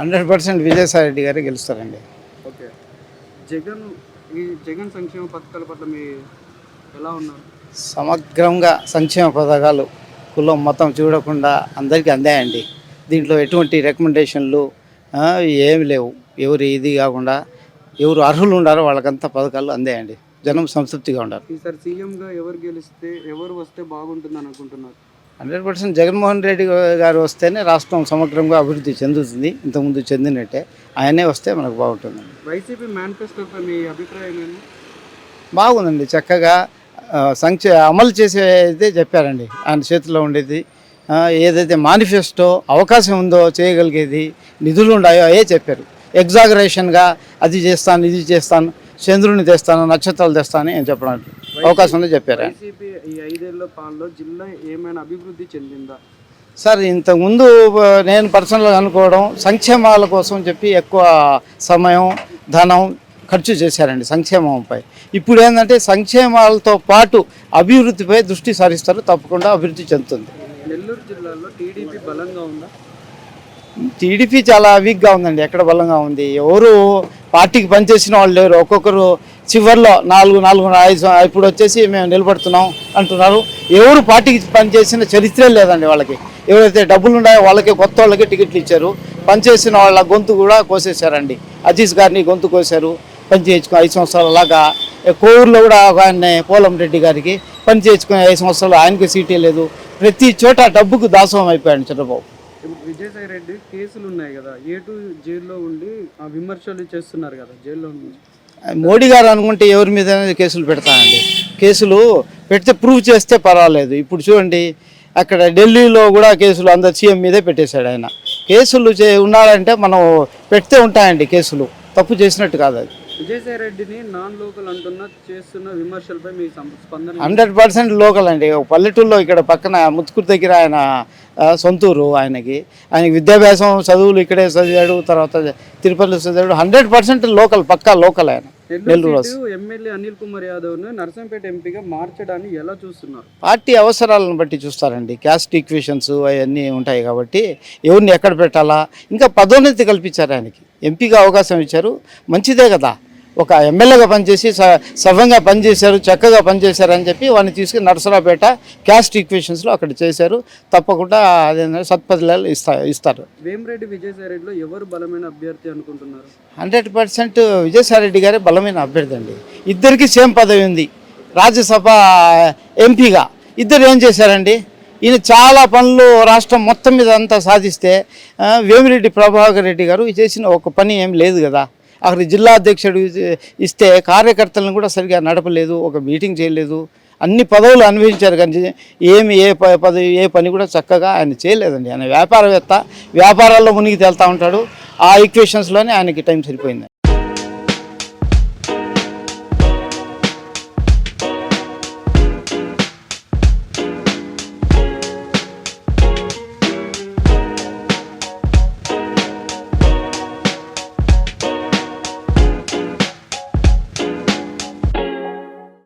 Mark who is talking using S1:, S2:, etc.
S1: Hundred percent Vijayasai Reddy గారే గెలుస్తారండి.
S2: Okay. Jagan ఈ జగన్ సంక్షేమ పథకాల పట్ల మీ ఎలా ఉన్నారు?
S1: సమగ్రంగా సంక్షేమ పథకాలు కులం మొత్తం చూడకుండా అందరికీ అందాయండి. దీంట్లో ఎటువంటి రికమెండేషన్లు ఏమి లేవు. ఎవరు ఇది కాకుండా ఎవరు అర్హులు ఉండారో వాళ్ళకంతా పథకాలు అందాయండి. జనం సంతృప్తిగా ఉండారు
S2: ఈసారి సీఎంగా ఎవరు గెలిస్తే ఎవరు వస్తే బాగుంటుందని అనుకుంటున్నారు?
S1: హండ్రెడ్ పర్సెంట్ జగన్మోహన్ రెడ్డి గారు వస్తేనే రాష్ట్రం సమగ్రంగా అభివృద్ధి చెందుతుంది ఇంతకుముందు చెందినట్టే. ఆయనే వస్తే మనకు బాగుంటుందండి
S2: వైసీపీ మేనిఫెస్టోపై మీ అభిప్రాయం
S1: బాగుందండి చక్కగా సంక్షే అమలు చేసేదే చెప్పారండి. ఆయన చేతిలో ఉండేది ఏదైతే మేనిఫెస్టో అవకాశం ఉందో చేయగలిగేది నిధులు ఉన్నాయో అదే చెప్పారు. ఎగ్జాగరేషన్గా అది చేస్తాను ఇది చేస్తాను చంద్రుని తెస్తాను నక్షత్రాలు తెస్తాను అని చెప్పడం అవకాశం ఉందో చెప్పారు
S2: ఐదేళ్ళ పాలనలో జిల్లా ఏమైనా అభివృద్ధి చెందిందా?
S1: సార్ ఇంతకుముందు నేను పర్సనల్గా అనుకోవడం సంక్షేమాల కోసం చెప్పి ఎక్కువ సమయం ధనం ఖర్చు చేశారండి సంక్షేమంపై. ఇప్పుడు ఏంటంటే సంక్షేమాలతో పాటు అభివృద్ధిపై దృష్టి సారిస్తారు తప్పకుండా అభివృద్ధి చెందుతుంది.
S2: నెల్లూరు జిల్లాలో టీడీపీ బలంగా ఉందా?
S1: టీడీపీ చాలా వీక్గా ఉందండి ఎక్కడ బలంగా ఉంది? ఎవరు పార్టీకి పనిచేసిన వాళ్ళు లేరు ఒక్కొక్కరు చివరిలో నాలుగు నాలుగు ఐదు ఇప్పుడు వచ్చేసి మేము నిలబడుతున్నాం అంటున్నారు. ఎవరు పార్టీకి పనిచేసిన చరిత్రే లేదండి వాళ్ళకి. ఎవరైతే డబ్బులు ఉన్నాయో వాళ్ళకి కొత్త వాళ్ళకి టికెట్లు ఇచ్చారు. పనిచేసిన వాళ్ళ గొంతు కూడా కోసేశారండి. అజీజ్ గారిని గొంతు కోసారు పని చేయించుకుని ఐదు సంవత్సరాలు అలాగా కోవూరులో కూడా ఒక ఆయన పోలం రెడ్డి గారికి పని చేయించుకుని ఐదు సంవత్సరాలు ఆయనకి సీటే లేదు. ప్రతి చోట డబ్బుకు దాసోహం అయిపోయాడు చంద్రబాబు.
S2: విజయసాయి రెడ్డి కేసులు ఉన్నాయి కదా. ఏ టూ జైల్లో ఉండి ఆ విమర్శలు చేస్తున్నారు కదా జైల్లో
S1: మోడీ గారు అనుకుంటే ఎవరి మీద కేసులు పెడతానండి. కేసులు పెడితే ప్రూవ్ చేస్తే పర్వాలేదు. ఇప్పుడు చూడండి అక్కడ ఢిల్లీలో కూడా కేసులు అందరు సీఎం మీదే పెట్టేశాడు ఆయన. కేసులు చే ఉన్నాడంటే మనం పెడితే ఉంటాయండి కేసులు. తప్పు చేసినట్టు కాదు అది.
S2: విజయసాయి రెడ్డిని నాన్ లోకల్ అంటున్న చేస్తున్న విమర్శలపై మీ స్పందన
S1: హండ్రెడ్ పర్సెంట్ లోకల్ అండి. పల్లెటూరులో ఇక్కడ పక్కన ముత్తుకూరు దగ్గర ఆయన సొంతూరు ఆయనకి. ఆయనకి విద్యాభ్యాసం చదువులు ఇక్కడే చదివాడు తర్వాత తిరుపతిలో చదివాడు. హండ్రెడ్ పర్సెంట్ లోకల్ పక్కా లోకల్ ఆయన. నెల్లూరు
S2: ఎమ్మెల్యే అనిల్ కుమార్ యాదవ్ను నర్సంపేట ఎంపీగా మార్చడాన్ని ఎలా చూస్తున్నారు?
S1: పార్టీ అవసరాలను బట్టి చూస్తారండి. క్యాస్ట్ ఈక్వేషన్స్ అవన్నీ ఉంటాయి కాబట్టి ఎవరిని ఎక్కడ పెట్టాలా? ఇంకా పదోన్నతి కల్పించారు ఆయనకి. ఎంపీగా అవకాశం ఇచ్చారు. మంచిదే కదా. ఒక ఎమ్మెల్యేగా పనిచేసి స- సవ్యంగా పనిచేశారు చక్కగా పనిచేశారు అని చెప్పి వాడిని తీసుకుని నరసరాపేట క్యాస్ట్ ఈక్వేషన్స్లో అక్కడ చేశారు. తప్పకుండా అదేంటంటే సత్పదిలాలు ఇస్తా ఇస్తారు.
S2: వేమిరెడ్డి విజయసాయి రెడ్డిలో ఎవరు బలమైన అభ్యర్థి అనుకుంటున్నారు?
S1: హండ్రెడ్ పర్సెంట్ విజయసాయిరెడ్డి గారే బలమైన అభ్యర్థి అండి. ఇద్దరికి సేమ్ పదవి ఉంది. రాజ్యసభ ఎంపీగా. ఇద్దరు ఏం చేశారండి? ఈయన చాలా పనులు రాష్ట్రం మొత్తం మీద అంతా సాధిస్తే వేమిరెడ్డి ప్రభాకర్ రెడ్డి గారు చేసిన ఒక పని ఏం లేదు కదా. అక్కడ జిల్లా అధ్యక్షుడు ఇస్తే కార్యకర్తలను కూడా సరిగా నడపలేదు ఒక మీటింగ్ చేయలేదు. అన్ని పదవులు అనుభవించారు కానీ ఏమి ఏ ప- పదవి ఏ పని కూడా చక్కగా ఆయన చేయలేదండి. ఆయన వ్యాపారవేత్త వ్యాపారాల్లో మునిగి తేలుతూ ఉంటాడు. ఆ ఈక్వేషన్స్లోనే ఆయనకి టైం సరిపోయింది.